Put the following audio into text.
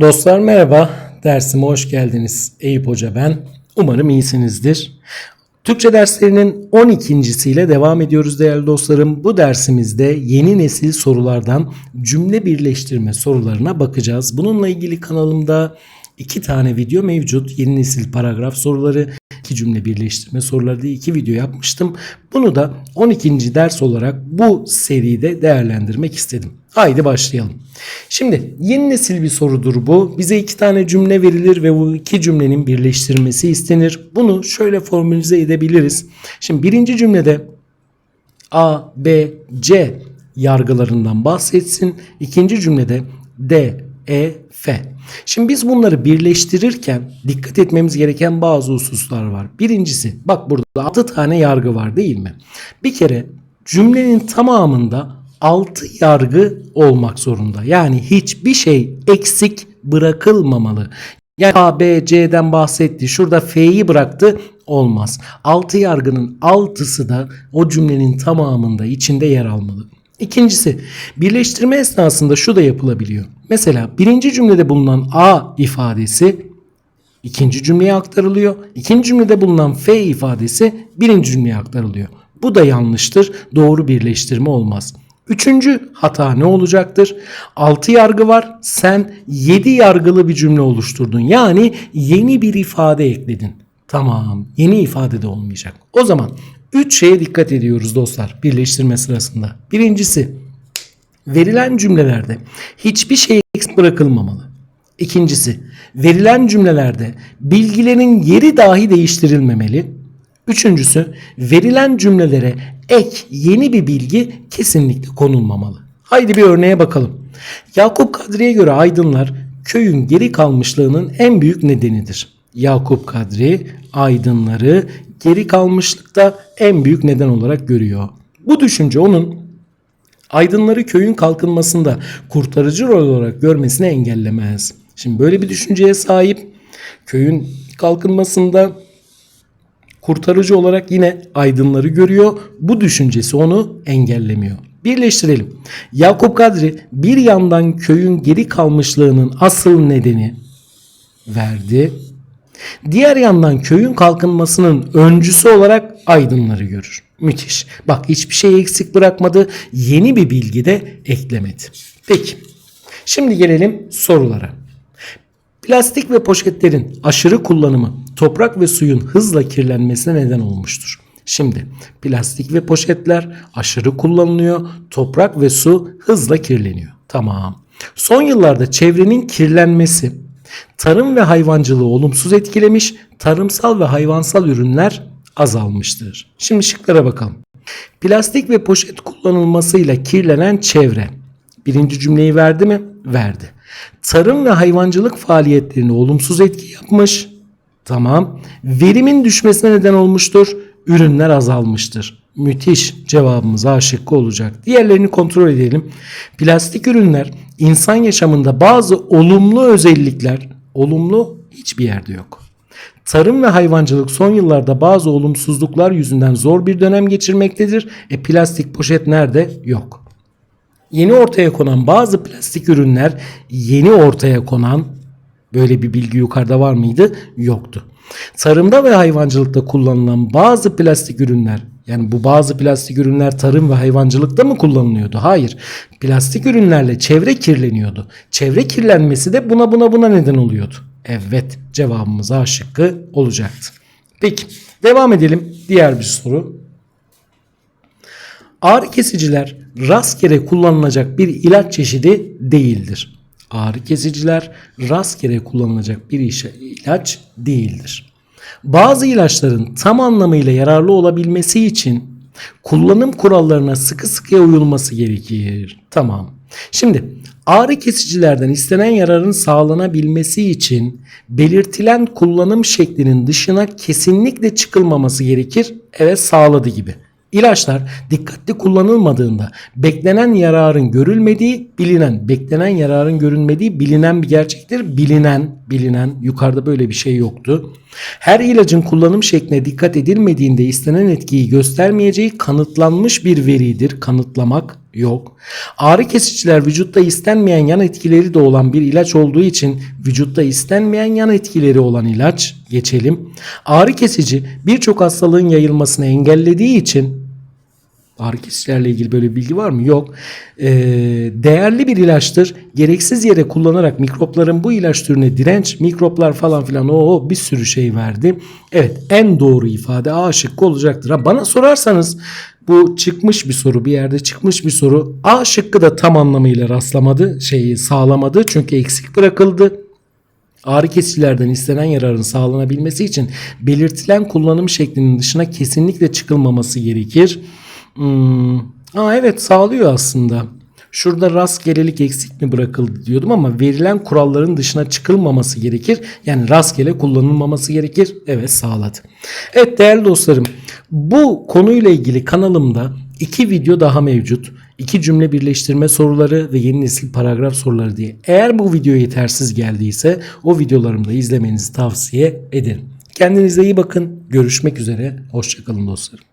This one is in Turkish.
Dostlar merhaba. Dersime hoş geldiniz. Eyüp Hoca ben. Umarım iyisinizdir. Türkçe derslerinin 12.siyle devam ediyoruz değerli dostlarım. Bu dersimizde yeni nesil sorulardan cümle birleştirme sorularına bakacağız. Bununla ilgili kanalımda iki tane video mevcut. Yeni nesil paragraf soruları, iki cümle birleştirme soruları diye iki video yapmıştım. Bunu da 12. ders olarak bu seride değerlendirmek istedim. Haydi başlayalım. Şimdi yeni nesil bir sorudur bu. Bize iki tane cümle verilir ve bu iki cümlenin birleştirilmesi istenir. Bunu şöyle formülize edebiliriz. Şimdi birinci cümlede A, B, C yargılarından bahsetsin. İkinci cümlede D, E, F. Şimdi biz bunları birleştirirken dikkat etmemiz gereken bazı hususlar var. Birincisi bak burada 6 tane yargı var değil mi? Bir kere cümlenin tamamında 6 yargı olmak zorunda. Yani hiçbir şey eksik bırakılmamalı. Yani A, B, C'den bahsetti. Şurada F'yi bıraktı. Olmaz. 6 yargının 6'sı da o cümlenin tamamında içinde yer almalı. İkincisi birleştirme esnasında şu da yapılabiliyor. Mesela birinci cümlede bulunan A ifadesi ikinci cümleye aktarılıyor. İkinci cümlede bulunan F ifadesi birinci cümleye aktarılıyor. Bu da yanlıştır. Doğru birleştirme olmaz. Üçüncü hata ne olacaktır? Altı yargı var. Sen yedi yargılı bir cümle oluşturdun. Yani yeni bir ifade ekledin. Tamam. Yeni ifade de olmayacak. O zaman üç şeye dikkat ediyoruz dostlar birleştirme sırasında. Birincisi verilen cümlelerde hiçbir şey eksik bırakılmamalı. İkincisi verilen cümlelerde bilgilerin yeri dahi değiştirilmemeli. Üçüncüsü verilen cümlelere ek yeni bir bilgi kesinlikle konulmamalı. Haydi bir örneğe bakalım. Yakup Kadri'ye göre aydınlar köyün geri kalmışlığının en büyük nedenidir. Yakup Kadri aydınları geri kalmışlıkta en büyük neden olarak görüyor. Bu düşünce onun aydınları köyün kalkınmasında kurtarıcı rol olarak görmesini engellemez. Şimdi böyle bir düşünceye sahip köyün kalkınmasında kurtarıcı olarak yine aydınları görüyor. Bu düşüncesi onu engellemiyor. Birleştirelim. Yakup Kadri bir yandan köyün geri kalmışlığının asıl nedeni verdi. Diğer yandan köyün kalkınmasının öncüsü olarak aydınları görür. Müthiş. Bak hiçbir şey eksik bırakmadı. Yeni bir bilgi de eklemedi. Peki. Şimdi gelelim sorulara. Plastik ve poşetlerin aşırı kullanımı toprak ve suyun hızla kirlenmesine neden olmuştur. Şimdi plastik ve poşetler aşırı kullanılıyor. Toprak ve su hızla kirleniyor. Tamam. Son yıllarda çevrenin kirlenmesi tarım ve hayvancılığı olumsuz etkilemiş. Tarımsal ve hayvansal ürünler azalmıştır. Şimdi şıklara bakalım. Plastik ve poşet kullanılmasıyla kirlenen çevre. Birinci cümleyi verdi mi? Verdi. Tarım ve hayvancılık faaliyetlerine olumsuz etki yapmış. Tamam. Verimin düşmesine neden olmuştur. Ürünler azalmıştır. Müthiş cevabımız A olacak. Diğerlerini kontrol edelim. Plastik ürünler insan yaşamında bazı olumlu özellikler, olumlu hiçbir yerde yok. Tarım ve hayvancılık son yıllarda bazı olumsuzluklar yüzünden zor bir dönem geçirmektedir. E plastik poşet nerede? Yok. Yeni ortaya konan bazı plastik ürünler yeni ortaya konan böyle bir bilgi yukarıda var mıydı? Yoktu. Tarımda ve hayvancılıkta kullanılan bazı plastik ürünler yani bu bazı plastik ürünler tarım ve hayvancılıkta mı kullanılıyordu? Hayır. Plastik ürünlerle çevre kirleniyordu. Çevre kirlenmesi de buna buna buna neden oluyordu. Evet cevabımız A şıkkı olacaktı. Peki devam edelim. Diğer bir soru. Ağrı kesiciler rastgele kullanılacak bir ilaç çeşidi değildir. Ağrı kesiciler rastgele kullanılacak bir ilaç değildir. Bazı ilaçların tam anlamıyla yararlı olabilmesi için kullanım kurallarına sıkı sıkıya uyulması gerekir. Tamam. Şimdi ağrı kesicilerden istenen yararın sağlanabilmesi için belirtilen kullanım şeklinin dışına kesinlikle çıkılmaması gerekir. Evet sağladı gibi. İlaçlar dikkatli kullanılmadığında beklenen yararın görülmediği bilinen, beklenen yararın görülmediği bilinen bir gerçektir. Bilinen, bilinen yukarıda böyle bir şey yoktu. Her ilacın kullanım şekline dikkat edilmediğinde istenen etkiyi göstermeyeceği kanıtlanmış bir veridir. Kanıtlamak Yok. Ağrı kesiciler vücutta istenmeyen yan etkileri de olan bir ilaç olduğu için vücutta istenmeyen yan etkileri olan ilaç geçelim. Ağrı kesici birçok hastalığın yayılmasını engellediği için Ağrı kesicilerle ilgili böyle bilgi var mı? Yok. Ee, değerli bir ilaçtır. Gereksiz yere kullanarak mikropların bu ilaç türüne direnç, mikroplar falan filan o bir sürü şey verdi. Evet en doğru ifade A şıkkı olacaktır. Ha, bana sorarsanız bu çıkmış bir soru bir yerde çıkmış bir soru. A şıkkı da tam anlamıyla rastlamadı şeyi sağlamadı çünkü eksik bırakıldı. Ağrı kesicilerden istenen yararın sağlanabilmesi için belirtilen kullanım şeklinin dışına kesinlikle çıkılmaması gerekir. Hmm. Aa, evet sağlıyor aslında. Şurada rastgelelik eksik mi bırakıldı diyordum ama verilen kuralların dışına çıkılmaması gerekir. Yani rastgele kullanılmaması gerekir. Evet sağladı. Evet değerli dostlarım bu konuyla ilgili kanalımda iki video daha mevcut. İki cümle birleştirme soruları ve yeni nesil paragraf soruları diye. Eğer bu video yetersiz geldiyse o videolarımı da izlemenizi tavsiye ederim. Kendinize iyi bakın. Görüşmek üzere. Hoşçakalın dostlarım.